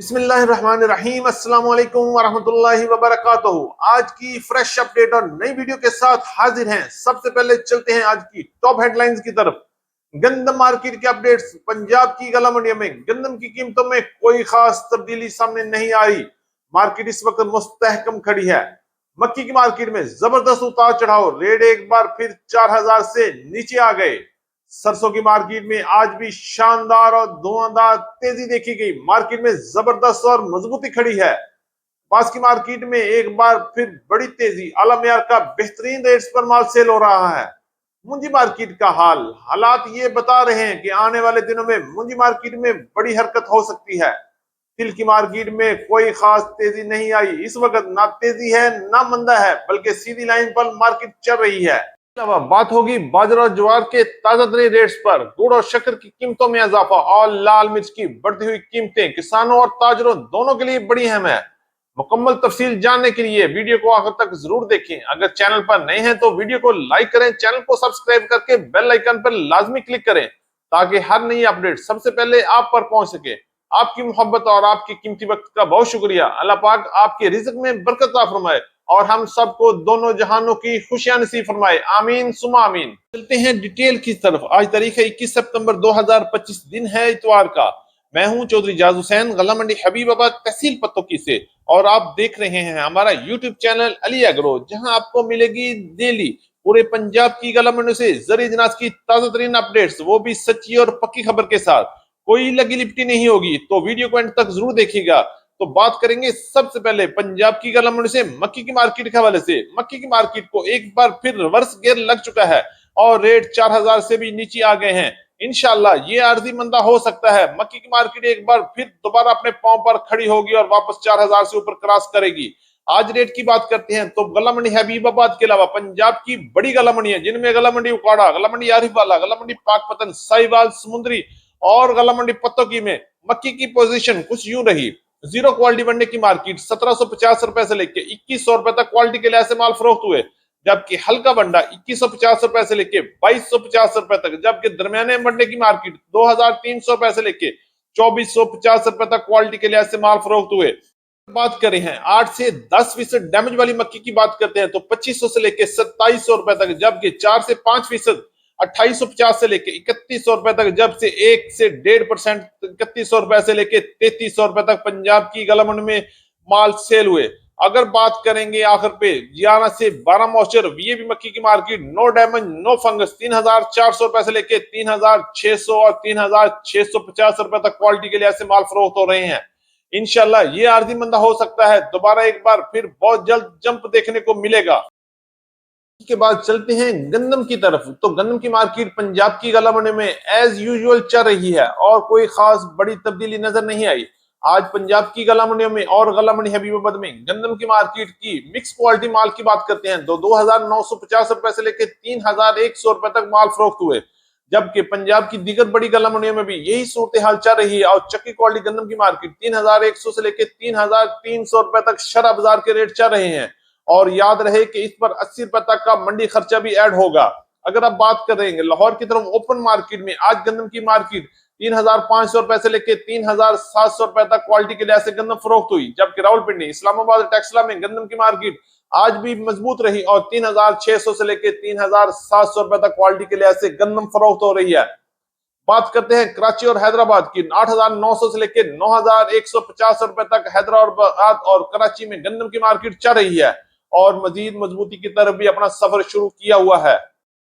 بسم اللہ الرحمن الرحیم، السلام علیکم ورحمۃ اللہ وبرکاتہ۔ آج کی فریش اپ ڈیٹ اور نئی ویڈیو کے ساتھ حاضر ہیں۔ سب سے پہلے چلتے ہیں آج کی ٹاپ ہیڈ لائنز کی طرف۔ گندم مارکیٹ کے اپ ڈیٹس پنجاب کی گلا منڈیوں میں گندم کی قیمتوں میں کوئی خاص تبدیلی سامنے نہیں آ رہی مارکیٹ اس وقت مستحکم کھڑی ہے۔ مکی کی مارکیٹ میں زبردست اتار چڑھاؤ۔ ریٹ ایک بار پھر چار ہزار سے نیچے آ گئے۔ سرسوں کی مارکیٹ میں آج بھی شاندار اور دھواندار تیزی دیکھی گئی۔ مارکیٹ میں زبردست اور مضبوطی کھڑی ہے۔ پاس کی مارکیٹ میں ایک بار پھر بڑی تیزی، اعلی معیار کا بہترین ریٹس پر مال سیل ہو رہا ہے۔ منجی مارکیٹ کا حال، حالات یہ بتا رہے ہیں کہ آنے والے دنوں میں منجی مارکیٹ میں بڑی حرکت ہو سکتی ہے۔ تل کی مارکیٹ میں کوئی خاص تیزی نہیں آئی۔ اس وقت نہ تیزی ہے، نہ مندہ ہے، بلکہ سیدھی لائن پر مارکیٹ چل رہی ہے۔ علاوہ بات ہوگی باجرہ جوار کے تازہ ترین ریٹس پر۔ گڑ اور شکر کی قیمتوں میں اضافہ۔ اور لال مرچ کی بڑھتی ہوئی قیمتیں۔ کسانوں اور تاجروں دونوں کے لیے بڑی اہم ہے۔ مکمل تفصیل جاننے کے لیے ویڈیو کو آخر تک ضرور دیکھیں۔ اگر چینل پر نئے ہیں تو ویڈیو کو لائک کریں، چینل کو سبسکرائب کر کے بیل آئیکن پر لازمی کلک کریں تاکہ ہر نئی اپڈیٹ سب سے پہلے آپ پر پہنچ سکے۔ آپ کی محبت اور آپ کی قیمتی وقت کا بہت شکریہ۔ اللہ پاک آپ کے رزق میں برکت فرمائے۔ اور ہم سب کو دونوں جہانوں کی خوشیاں نصیب فرمائے۔ آمین سما آمین۔ چلتے ہیں ڈیٹیل کی طرف۔ آج تاریخ ہے اکیس سپتمبر دو ہزار پچیس دن ہے اتوار کا۔ میں ہوں چودھری جاز حسین غلہ منڈی حبیب آباد تحصیل پتوں کی سے۔ اور آپ دیکھ رہے ہیں ہمارا یوٹیوب چینل علی اگرو، جہاں آپ کو ملے گی ڈیلی پورے پنجاب کی غلہ منڈی سے زرعی جناز کی تازہ ترین اپڈیٹس، وہ بھی سچی اور پکی خبر کے ساتھ۔ کوئی لگی لپٹی نہیں ہوگی، تو ویڈیو کو اینڈ تک ضرور دیکھیے گا۔ تو بات کریں گے سب سے پہلے پنجاب کی گلہ منڈی سے مکی کی مارکیٹ کے حوالے سے۔ مکی کی مارکیٹ کو ایک بار پھر ریورس گیئر لگ چکا ہے اور ریٹ چار ہزار سے بھی نیچے آ گئے ہیں۔ انشاءاللہ یہ عارضی مندہ ہو سکتا ہے۔ مکی کی مارکیٹ ایک بار پھر دوبارہ اپنے پاؤں پر کھڑی ہوگی اور واپس چار ہزار سے اوپر کراس کرے گی۔ آج ریٹ کی بات کرتے ہیں تو گلہ منڈی حبیب آباد کے علاوہ پنجاب کی بڑی گلہ منڈی ہے، جن میں گلہ منڈی اکاڑا گلہ منڈی عارف والا گلہ منڈی پاک پتن سائی وال سمندری اور گلہ منڈی پتوں کی میں مکی کی پوزیشن کچھ یوں رہی۔ زیرو کوالٹی بننے کی مارکیٹ سترہ سو پچاس روپے سے لے کے اکیس سو روپے تک کوالٹی کے لحاظ سے مال فروخت ہوئے، جبکہ ہلکا بنڈا اکیس سو پچاس روپے سے لے کے بائیس سو پچاس روپے تک، جبکہ درمیانے بنڈے کی مارکیٹ دو ہزار تین سو روپے سے لے کے چوبیس سو پچاس روپے تک کوالٹی کے لحاظ سے مال فروخت ہوئے۔ بات کریں ہیں، آٹھ سے دس فیصد ڈیمیج والی مکی کی بات کرتے ہیں تو پچیس سو سے لے کے ستائیس سو روپے تک، جبکہ چار سے پانچ فیصد اٹھائیس سو پچاس سے لے کے اکتیس سو روپے تک، جب سے ایک سے ڈیڑھ پرسنٹ، اکتیس سو روپے سے لے کے تینتیس سو روپے تک پنجاب کی گلمنڈ میں مال سیل ہوئے۔ اگر بات کریں گے آخر پہ گیارہ سے بارہ موچر وی بی مکی کی مارکیٹ، نو ڈیمنج نو فنگس، تین ہزار چار سو روپے سے لے کے تین ہزار چھ سو اور تین ہزار چھ سو پچاس روپے تک کوالٹی کے لحاظ سے مال فروخت ہو رہے ہیں۔ انشاءاللہ یہ عارضی مندہ ہو سکتا ہے۔ دوبارہ ایک بار پھر بہت جلد جمپ دیکھنے کو ملے گا۔ کے بعد چلتے ہیں گندم کی طرف۔ تو گندم کی مارکیٹ پنجاب کی گلہ منڈی میں ایز یوزول چل رہی ہے اور کوئی خاص بڑی تبدیلی نظر نہیں آئی۔ آج پنجاب کی گلہ منڈیوں میں اور گلہ منڈی حبیب آباد میں گندم کی مارکیٹ کی مکس کوالٹی مال کی بات کرتے ہیں۔ دو دو ہزار نو سو پچاس روپے سے لے کے تین ہزار ایک سو روپے تک مال فروخت ہوئے۔ جبکہ پنجاب کی دیگر بڑی گلہ منڈیوں میں بھی یہی صورتحال چل رہی ہے اور چکی کوالٹی گندم کی مارکیٹ تین ہزار ایک سو سے لے کے تین ہزار تین سو روپے تک شرح بازار کے ریٹ چل رہے ہیں۔ اور یاد رہے کہ اس پر اسی روپے تک کا منڈی خرچہ بھی ایڈ ہوگا۔ اگر آپ بات کر رہے ہیں لاہور کی طرف اوپن مارکیٹ میں آج گندم کی مارکیٹ تین ہزار پانچ سو روپے سے لے کے تین ہزار سات سو روپے تک کوالٹی کے لحاظ سے گندم فروخت ہوئی۔ جبکہ راول پنڈی اسلام آباد ٹیکسلا میں گندم کی مارکیٹ آج بھی مضبوط رہی اور تین ہزار چھ سو سے لے کے تین ہزار سات سو روپے تک کوالٹی کے لحاظ سے گندم فروخت ہو رہی ہے۔ بات کرتے ہیں کراچی اور حیدرآباد کی۔ آٹھ ہزار نو سو سے لے کے نو ہزار ایک سو پچاس روپے تک حیدرآباد اور کراچی میں گندم کی مارکیٹ چل رہی ہے۔ اور مزید مضبوطی کی طرف بھی اپنا سفر شروع کیا ہوا ہے۔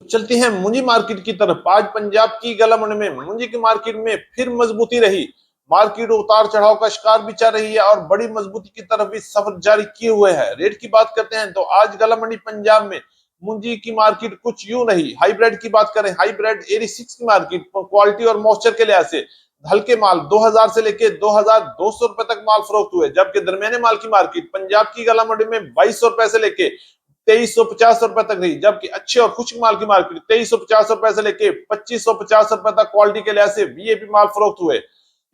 چلتے ہیں منجی مارکیٹ کی طرف۔ آج پنجاب کی گلہ منڈ میں منجی کی مارکیٹ میں پھر مضبوطی رہی۔ مارکیٹ اتار چڑھاؤ کا شکار بھی چل رہی ہے اور بڑی مضبوطی کی طرف بھی سفر جاری کیے ہوئے ہے ریٹ کی بات کرتے ہیں تو آج گلہ منڈی پنجاب میں منجی کی مارکیٹ کچھ یوں نہیں۔ ہائی بریڈ کی بات کریں۔ ہائی بریڈ ایری سکس کی مارکیٹ کوالٹی اور موسچر کے لحاظ سے ہلکے مال دو ہزار سے لے کے دو ہزار دو سو روپے تک مال فروخت ہوئے، جبکہ درمیانے مال کی مارکیٹ پنجاب کی گلا منڈی میں بائیس سو روپے سے لے کے تیئیس سو پچاس روپے تک رہی، جبکہ اچھے اور خشک مال کی مارکیٹ تیئیس سو پچاس روپے سے لے کے پچیس سو پچاس روپے تک کوالٹی کے لحاظ سے وی اے پی مال فروخت ہوئے۔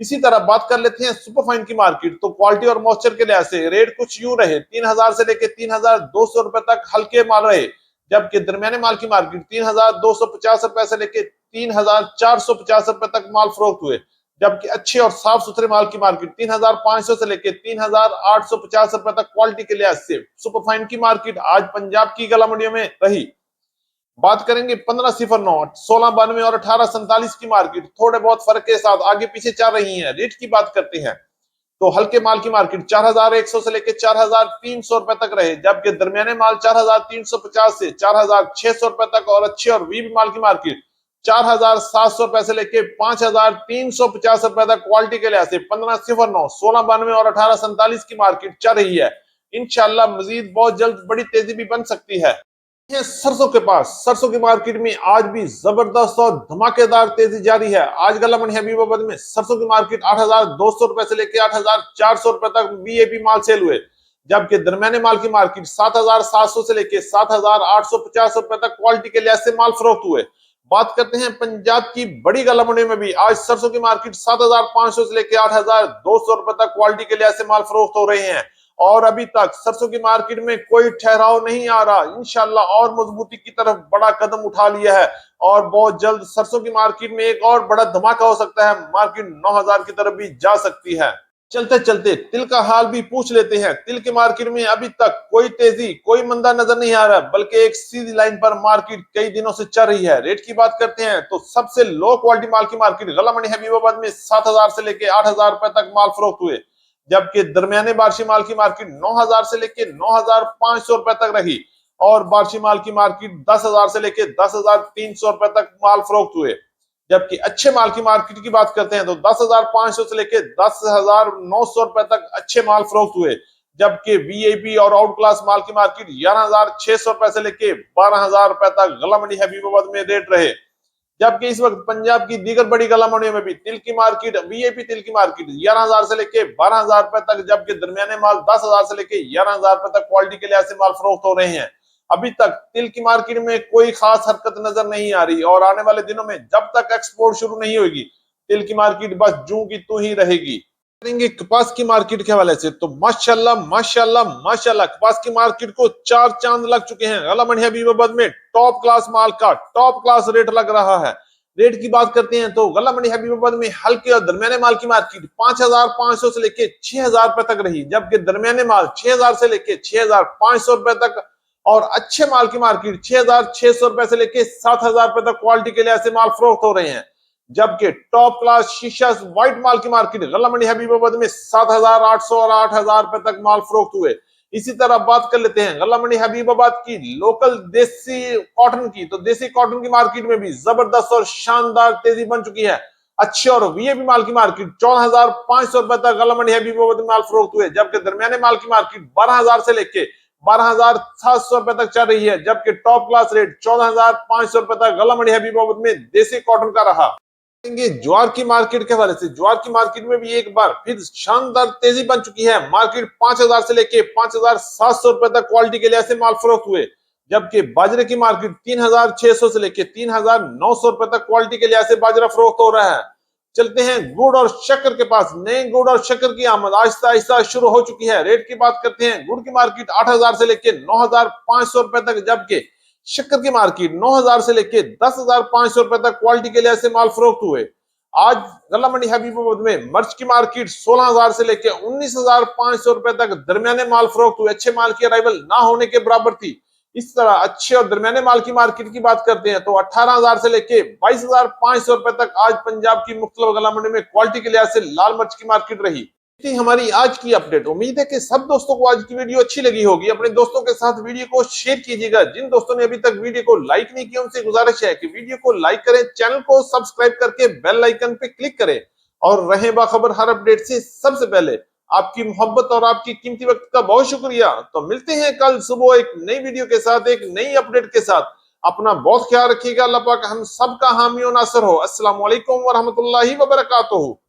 اسی طرح بات کر لیتے ہیں سپر فائن کی مارکیٹ، تو کوالٹی اور موسچر کے لحاظ سے ریٹ کچھ یوں رہے، تین ہزار سے لے کے تین ہزار دو سو روپے تک ہلکے مال رہے، جبکہ درمیانے مال کی مارکیٹ تین ہزار دو سو پچاس روپے سے لے کے تین ہزار چار سو پچاس روپے تک مال فروخت ہوئے۔ جبکہ اچھے اور صاف ستھرے مال کی مارکیٹ تین ہزار پانچ سو سے لے کے تین ہزار آٹھ سو پچاس روپے تک کوالٹی کے لحاظ سے سپر فائن کی مارکیٹ آج پنجاب کی گلا منڈیوں میں رہی. بات کریں گے پندرہ صفر نو سولہ بانوے اور اٹھارہ سنتالیس کی مارکیٹ تھوڑے بہت فرق کے ساتھ آگے پیچھے چل رہی ہیں. ریٹ کی بات کرتے ہیں. تو ہلکے مال کی مارکیٹ چار ہزار ایک سو سے لے کے چار ہزار تین سو روپے تک رہے. جبکہ درمیانے مال چار ہزار تین سو پچاس سے چار ہزار چھ سو روپے تک اور اچھے اور وی مال کی مارکیٹ چار ہزار سات سو روپے سے لے کے پانچ ہزار تین سو پچاس روپے تک کوالٹی کے لحاظ سے پندرہ صفر نو، سولہ بانوے اور اٹھارہ سنتالیس کی مارکیٹ چل رہی ہے۔ انشاءاللہ مزید بہت جلد بڑی تیزی بھی بن سکتی ہے۔ سرسوں کے پاس، سرسوں کی مارکیٹ میں آج بھی زبردست اور دھماکے دار تیزی جاری ہے۔ آج گلا منی حبیب آباد میں سرسوں کی مارکیٹ آٹھ ہزار دو سو روپے سے لے کے آٹھ ہزار چار سو روپے تک be a P mall cell ہوئے۔ جبکہ درمیانے مال کی مارکیٹ سات ہزار سات سو سے لے کے سات ہزار آٹھ سو پچاس روپے تک کوالٹی کے لحاظ سے مال فروخت ہوئے۔ بات کرتے ہیں پنجاب کی بڑی گلا میں بھی۔ آج سرسوں کی مارکیٹ سات ہزار پانچ سو سے لے کے آٹھ ہزار دو سو روپے تک کوالٹی کے لحاظ سے مال فروخت ہو رہے ہیں۔ اور ابھی تک سرسوں کی مارکیٹ میں کوئی ٹھہراؤ نہیں آ رہا۔ انشاءاللہ اور مضبوطی کی طرف بڑا قدم اٹھا لیا ہے۔ اور بہت جلد سرسوں کی مارکیٹ میں ایک اور بڑا دھماکہ ہو سکتا ہے۔ مارکیٹ نو ہزار کی طرف بھی جا سکتی ہے۔ چلتے چلتے تل کا حال بھی پوچھ لیتے ہیں۔ تل کی مارکیٹ میں ابھی تک کوئی تیزی، کوئی مندہ نظر نہیں آ رہا، بلکہ ایک سیدھی لائن پر مارکیٹ کئی دنوں سے چل رہی ہے۔ ریٹ کی بات کرتے ہیں تو سب سے لو کوالٹی مال کی مارکیٹ غلہ منی حبیب آباد میں سات ہزار سے لے کے آٹھ ہزار روپے تک مال فروخت ہوئے، جبکہ درمیانے بارشی مال کی مارکیٹ نو ہزار سے لے کے نو ہزار پانچ سو روپے تک رہی، اور بارشی مال کی مارکیٹ دس ہزار سے لے کے دس ہزار تین سو روپے تک مال فروخت ہوئے۔ جبکہ اچھے مال کی مارکیٹ کی بات کرتے ہیں تو دس ہزار پانچ سو سے لے کے دس ہزار نو سو روپے تک اچھے مال فروخت ہوئے۔ جبکہ وی اے پی اور آؤٹ کلاس مال کی مارکیٹ گیارہ ہزار چھ سو روپے سے لے کے بارہ ہزار روپے تک غلہ منڈی حبیب آباد میں ریٹ رہے۔ جبکہ اس وقت پنجاب کی دیگر بڑی گلا منڈیوں میں بھی تل کی مارکیٹ، وی اے پی تل کی مارکیٹ گیارہ ہزار سے لے کے بارہ ہزار روپے تک، جبکہ درمیانے مال دس ہزار سے لے کے گیارہ ہزار روپے تک کوالٹی کے لحاظ سے مال فروخت ہو رہے ہیں۔ ابھی تک تل کی مارکیٹ میں کوئی خاص حرکت نظر نہیں آ رہی اور آنے والے دنوں میں جب تک ایکسپورٹ شروع نہیں ہوگی، تل کی مارکیٹ بس جوں کی تو ہی رہے گی۔ کریں گے کپاس کی مارکیٹ کے حوالے سے تو ماشاءاللہ ماشاءاللہ ماشاءاللہ کپاس کی مارکیٹ کو چار چاند لگ چکے ہیں۔ غلہ منڈی حبیب آباد میں ٹاپ کلاس مال کا ٹاپ کلاس ریٹ لگ رہا ہے۔ ریٹ کی بات کرتے ہیں تو غلہ منڈی حبیب آباد میں ہلکے اور درمیانے مال کی مارکیٹ پانچ ہزار پانچ سو سے لے کے چھ ہزار روپے تک رہی۔ جبکہ درمیانے مال چھ ہزار سے لے کے چھ ہزار پانچ سو روپے تک اور اچھے مال کی مارکیٹ، چھ ہزار چھ سو روپے سے لے کے سات ہزار روپے تک کوالٹی کے لحاظ سے مال فروخت ہو رہے ہیں۔ جبکہ ٹاپ کلاس شیشہ وائٹ مال کی مارکیٹ غلہ منڈی حبیب آباد میں سات ہزار آٹھ سو اور آٹھ ہزار روپے تک مال فروخت ہوئے۔ اسی طرح بات کر لیتے ہیں غلہ منڈی حبیب آباد کی لوکل دیسی کاٹن کی، تو دیسی کاٹن کی مارکیٹ میں بھی زبردست اور شاندار تیزی بن چکی ہے۔ اچھے اور وی اے پی مال کی مارکیٹ چودہ ہزار پانچ سو روپے تک غلہ منڈی حبیب آباد میں مال فروخت ہوئے۔ جبکہ درمیانے مال کی مارکیٹ بارہ ہزار سے لے کے بارہ ہزار سات سو روپے تک چل رہی ہے، جبکہ ٹاپ کلاس ریٹ چودہ ہزار پانچ سو روپے تک غلہ منڈی حبیب آباد میں دیسی کاٹن کا رہا۔ جوار کی مارکیٹ کے حوالے سے۔ جوار کی مارکیٹ میں بھی ایک بار پھر شاندار تیزی بن چکی ہے۔ مارکیٹ پانچ ہزار سے لے کے پانچ ہزار سات سو روپے تک کوالٹی کے لحاظ سے مال فروخت ہوئے۔ جبکہ باجرے کی مارکیٹ تین ہزار چھ سو سے لے کے تین ہزار نو سو روپے تک کوالٹی کے لحاظ سے باجرہ فروخت ہو رہا ہے۔ چلتے ہیں گڑ اور شکر کے پاس۔ نئے گڑ اور شکر کی آمد آہستہ آہستہ شروع ہو چکی ہے۔ ریٹ کی بات کرتے ہیں۔ گڑ کی مارکیٹ آٹھ ہزار سے لے کے نو ہزار پانچ سو روپے تک، جبکہ شکر کی مارکیٹ نو ہزار سے لے کے دس ہزار پانچ سو روپے تک کوالٹی کے لحاظ سے مال فروخت ہوئے۔ آج غلہ منڈی حبیب آباد میں مرچ کی مارکیٹ سولہ ہزار سے لے کے انیس ہزار پانچ سو روپے تک درمیانے مال فروخت ہوئے۔ اچھے مال کی ارائیول نہ ہونے کے برابر تھی۔ اس طرح اچھے اور درمیانے مال کی مارکیٹ کی بات کرتے ہیں تو اٹھارہ ہزار سے لے کے بائیس ہزار پانچ سو روپے تک آج پنجاب کی مختلف غلہ منڈی میں کوالٹی کے لحاظ سے لال مرچ کی مارکیٹ رہی۔ تھی ہماری آج کی اپڈیٹ امید ہے کہ سب دوستوں کو آج کی ویڈیو اچھی لگی ہوگی۔ اپنے دوستوں کے ساتھ ویڈیو کو شیئر کیجیے۔ گا جن دوستوں نے ابھی تک ویڈیو کو لائک نہیں کیا ان سے گزارش ہے کہ ویڈیو کو لائک کریں چینل کو سبسکرائب کر کے بیل آئیکن پہ کلک کریں۔ اور رہیں باخبر ہر اپڈیٹ سے سب سے پہلے۔ آپ کی محبت اور آپ کی قیمتی وقت کا بہت شکریہ۔ تو ملتے ہیں کل صبح ایک نئی ویڈیو کے ساتھ، ایک نئی اپڈیٹ کے ساتھ۔ اپنا بہت خیال رکھیے گا۔ اللہ پاک ہم سب کا حامی و ناصر ہو۔ السلام علیکم ورحمۃ اللہ وبرکاتہ۔